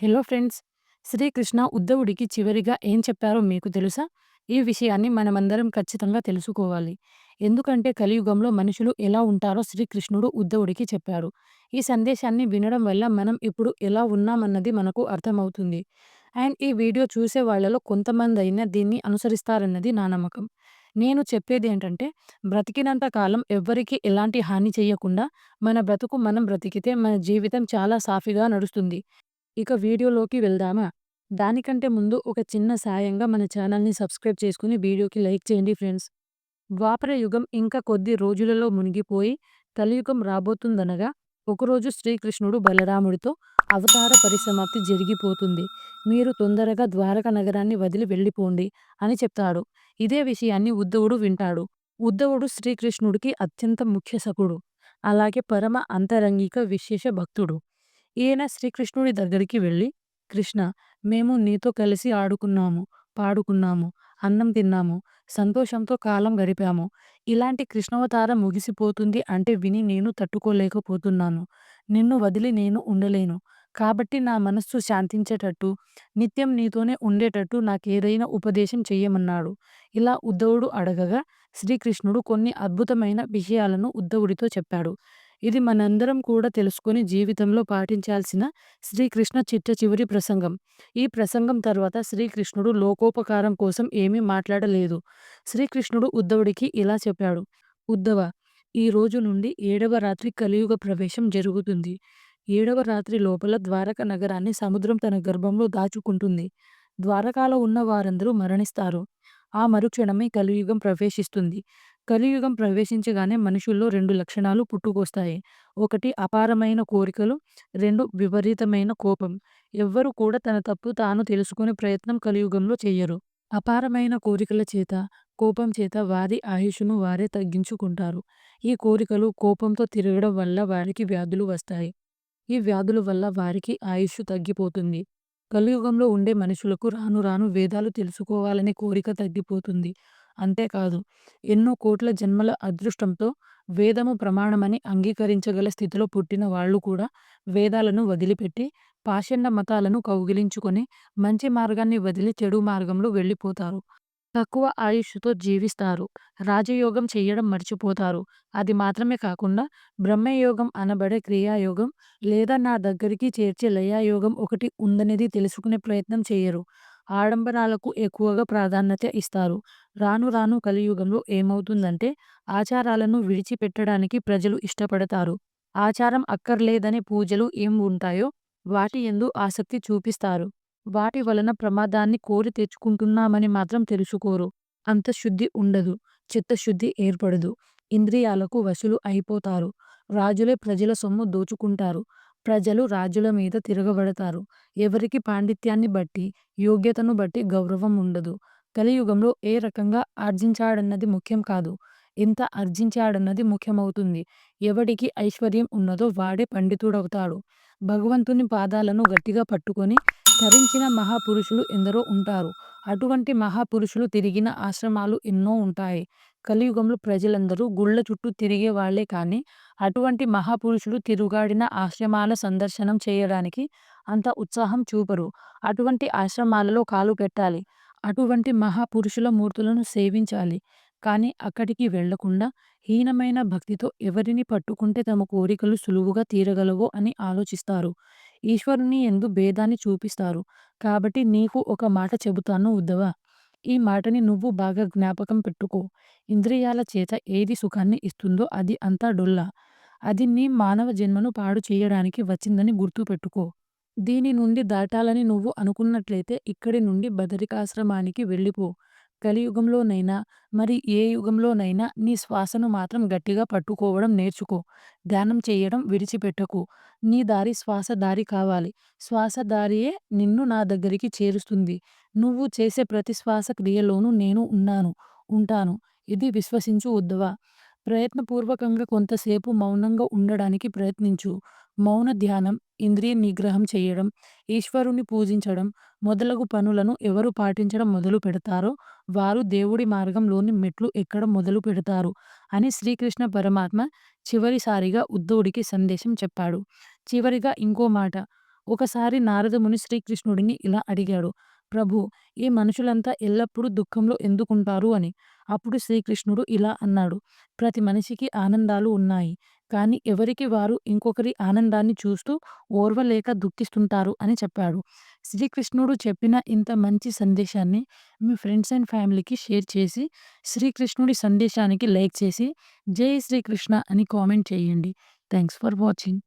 Hello friends! Srikrishna ఉద్ధవుడికి చివరిగా ఏం చెప్పారో మీకు తెలుసా? ఈ విషయాన్ని మనమందరం ఖచ్చితంగా తెలుసుకోవాలి. ఎందుకంటే కలియుగంలో మనుషులు ఎలా ఉంటారో శ్రీకృష్ణుడు ఉద్ధవుడికి చెప్పారు ఈ సందేశాన్ని వినడం వల్ల మనం ఇప్పుడు ఎలా ఉన్నామన్నది మనకు అర్థమవుతుంది. అండ్ ఈ వీడియో చూసే వాళ్ళలో కొంతమందైనా దీన్ని అనుసరిస్తారన్నది నా నమ్మకం. నేను చెప్పేది ఏంటంటే బ్రతికినంత కాలం ఎవ్వరికీ ఎలాంటి హాని చేయకుండా మన బ్రతుకు మనం బ్రతికితే మన జీవితం చాలా సాఫీగా నడుస్తుంది. ఇక వీడియోలోకి వెళ్దామా? దానికంటే ముందు ఒక చిన్న సాయంగా మన ఛానల్‌ని సబ్స్క్రైబ్ చేసుకుని వీడియోకి లైక్ చేయండి ఫ్రెండ్స్. ద్వాపర యుగం ఇంకా కొద్ది రోజులలో మునిగిపోయి కలియుగం రాబోతుందనగా ఒకరోజు శ్రీకృష్ణుడు బలరాముడితో అవతార పరిసమాప్తి జరిగిపోతుంది. మీరు తొందరగా ద్వారక నగరాన్ని వదిలి వెళ్ళిపోండి అని చెప్తాడు. ఇదే విషయాన్ని ఉద్ధవుడు వింటాడు. ఉద్ధవుడు శ్రీకృష్ణుడికి అత్యంత ముఖ్య సకుడు అలాగే పరమ అంతరంగిక విశేష భక్తుడు. ఈయన శ్రీకృష్ణుడి దగ్గరికి వెళ్ళి, కృష్ణ మేము నీతో కలిసి ఆడుకున్నాము, పాడుకున్నాము, అన్నం తిన్నాము, సంతోషంతో కాలం గడిపాము. ఇలాంటి కృష్ణవతారం ముగిసిపోతుంది అంటే విని నేను తట్టుకోలేకపోతున్నాను. నిన్ను వదిలి నేను ఉండలేను. కాబట్టి నా మనస్సు శాంతించేటట్టు, నిత్యం నీతోనే ఉండేటట్టు నాకేదైనా ఉపదేశం చెయ్యమన్నాడు. ఇలా ఉద్ధవుడు అడగగా శ్రీకృష్ణుడు కొన్ని అద్భుతమైన విషయాలను ఉద్ధవుడితో చెప్పాడు. ఇది మనందరం కూడా తెలుసుకొని జీవితంలో పాటించాల్సిన శ్రీకృష్ణ చిట్ట చివరి ప్రసంగం. ఈ ప్రసంగం తర్వాత శ్రీకృష్ణుడు లోకోపకారం కోసం ఏమీ మాట్లాడలేదు. శ్రీకృష్ణుడు ఉద్ధవుడికి ఇలా చెప్పాడు. ఉద్ధవ ఈ రోజు నుండి ఏడవ రాత్రి కలియుగ ప్రవేశం జరుగుతుంది. ఏడవ రాత్రి లోపల ద్వారక నగరాన్ని సముద్రం తన గర్భంలో దాచుకుంటుంది. ద్వారకాలో ఉన్న వారందరూ మరణిస్తారు. ఆ మరుక్షణమే కలియుగం ప్రవేశిస్తుంది. కలియుగం ప్రవేశించగానే మనుషుల్లో రెండు లక్షణాలు పుట్టుకొస్తాయి. ఒకటి అపారమైన కోరికలు, రెండు విపరీతమైన కోపం. ఎవ్వరు కూడా తన తప్పు తాను తెలుసుకునే ప్రయత్నం కలియుగంలో చెయ్యరు. అపారమైన కోరికల చేత, కోపం చేత వారి ఆయుష్షును వారే తగ్గించుకుంటారు. ఈ కోరికలు, కోపంతో తిరగడం వల్ల వారికి వ్యాధులు వస్తాయి. ఈ వ్యాధుల వల్ల వారికి ఆయుష్షు తగ్గిపోతుంది. కలియుగంలో ఉండే మనుషులకు రాను రాను వేదాలు తెలుసుకోవాలనే కోరిక తగ్గిపోతుంది. అంతేకాదు ఎన్నో కోట్ల జన్మల అదృష్టంతో వేదము ప్రమాణమని అంగీకరించగల స్థితిలో పుట్టిన వాళ్ళు కూడా వేదాలను వదిలిపెట్టి పాషండ మతాలను కౌగిలించుకొని మంచి మార్గాన్ని వదిలి చెడు మార్గంలో వెళ్ళిపోతారు. తక్కువ ఆయుష్తో జీవిస్తారు. రాజయోగం చేయడం మర్చిపోతారు. అది మాత్రమే కాకుండా బ్రహ్మయోగం అనబడే క్రియాయోగం లేదా నా దగ్గరికి చేర్చే లయయోగం ఒకటి ఉందనేది తెలుసుకునే ప్రయత్నం చేయరు ఆడంబరాలకు ఎక్కువగా ప్రాధాన్యత ఇస్తారు. రాను రాను కలియుగంలో ఏమవుతుందంటే ఆచారాలను విడిచిపెట్టడానికి ప్రజలు ఇష్టపడతారు. ఆచారం అక్కర్లేదనే పూజలు ఏం ఉంటాయో వాటి ఎందు ఆసక్తి చూపిస్తారు. వాటి వలన ప్రమాదాన్ని కోరి తెచ్చుకుంటున్నామని మాత్రం తెలుసుకోరు. అంతఃశుద్ధి ఉండదు. చిత్తశుద్ధి ఏర్పడదు. ఇంద్రియాలకు వశులు అయిపోతారు. రాజులే ప్రజల సొమ్ము దోచుకుంటారు. ప్రజలు రాజుల మీద తిరగబడతారు. ఎవరికి పాండిత్యాన్ని బట్టి, యోగ్యతను బట్టి గౌరవం ఉండదు. కలియుగంలో ఏ రకంగా ఆర్జించాడన్నది ముఖ్యం కాదు. ఎంత ఆర్జించాడన్నది ముఖ్యమవుతుంది. ఎవడికి ఐశ్వర్యం ఉన్నదో వాడే పండితుడవుతాడు. భగవంతుని పాదాలను గట్టిగా పట్టుకొని తరించిన మహాపురుషులు ఎందరో ఉంటారు. అటువంటి మహాపురుషులు తిరిగిన ఆశ్రమాలు ఎన్నో ఉంటాయి. కలియుగంలో ప్రజలందరూ గుళ్ళ చుట్టూ తిరిగే వాళ్ళే కానీ అటువంటి మహాపురుషులు తిరుగాడిన ఆశ్రమాల సందర్శనం చేయడానికి అంత ఉత్సాహం చూపరు. అటువంటి ఆశ్రమాలలో కాలు పెట్టాలి. అటువంటి మహాపురుషుల మూర్తులను సేవించాలి. కానీ అక్కడికి వెళ్ళకుండా హీనమైన భక్తితో ఎవరిని పట్టుకుంటే తమ కోరికలు సులువుగా తీరగలవో అని ఆలోచిస్తారు. ఈశ్వరుని యందు భేదాన్ని చూపిస్తారు. కాబట్టి నీకు ఒక మాట చెబుతాను ఉద్ధవా! ఈ మాటని నువ్వు బాగా జ్ఞాపకం పెట్టుకో. ఇంద్రియాల చేత ఏది సుఖాన్ని ఇస్తుందో అది అంతా డొల్ల. అది నీ మానవ జన్మను పాడు చెయ్యడానికి వచ్చిందని గుర్తు పెట్టుకో. దీని నుండి దాటాలని నువ్వు అనుకున్నట్లయితే ఇక్కడి నుండి బదరికాశ్రమానికి వెళ్ళిపో. కలియుగంలోనైనా మరి ఏ యుగంలోనైనా నీ శ్వాసను మాత్రం గట్టిగా పట్టుకోవడం నేర్చుకో. ధ్యానం చేయడం విడిచిపెట్టకు. నీ దారి శ్వాస దారి కావాలి. శ్వాస దారియే నిన్ను నా దగ్గరికి చేరుస్తుంది. నువ్వు చేసే ప్రతి శ్వాస క్రియలోనూ నేను ఉన్నాను, ఉంటాను. ఇది విశ్వసించు ఉద్ధవా! ప్రయత్నపూర్వకంగా కొంతసేపు మౌనంగా ఉండడానికి ప్రయత్నించు. మౌన ధ్యానం, ఇంద్రియ నిగ్రహం చేయడం ఈశ్వరుని పూజించడం మొదలగు పనులను ఎవరు పాటించడం మొదలు పెడతారో వారు దేవుడి మార్గంలోని మెట్లు ఎక్కడం మొదలు పెడతారు అని శ్రీకృష్ణ పరమాత్మ చివరిసారిగా ఉద్ధవుడికి సందేశం చెప్పాడు. చివరిగా ఇంకో మాట. ఒకసారి నారదముని శ్రీకృష్ణుడిని ఇలా అడిగాడు ప్రభు ఈ మనుషులంతా ఎల్లప్పుడూ దుఃఖంలో ఎందుకుంటారు అని అప్పుడు శ్రీకృష్ణుడు ఇలా అన్నాడు ప్రతి మనిషికి ఆనందాలు ఉన్నాయి కానీ ఎవరికి వారు ఇంకొకరి ఆనందాన్ని చూస్తూ ఓర్వలేక దుఃఖిస్తుంటారు అని చెప్పాడు. శ్రీకృష్ణుడు చెప్పిన ఇంత మంచి సందేశాన్ని మీ ఫ్రెండ్స్ అండ్ ఫ్యామిలీకి షేర్ చేసి శ్రీకృష్ణుడి సందేశానికి లైక్ చేసి జై శ్రీకృష్ణ అని కామెంట్ చేయండి. Thanks for watching.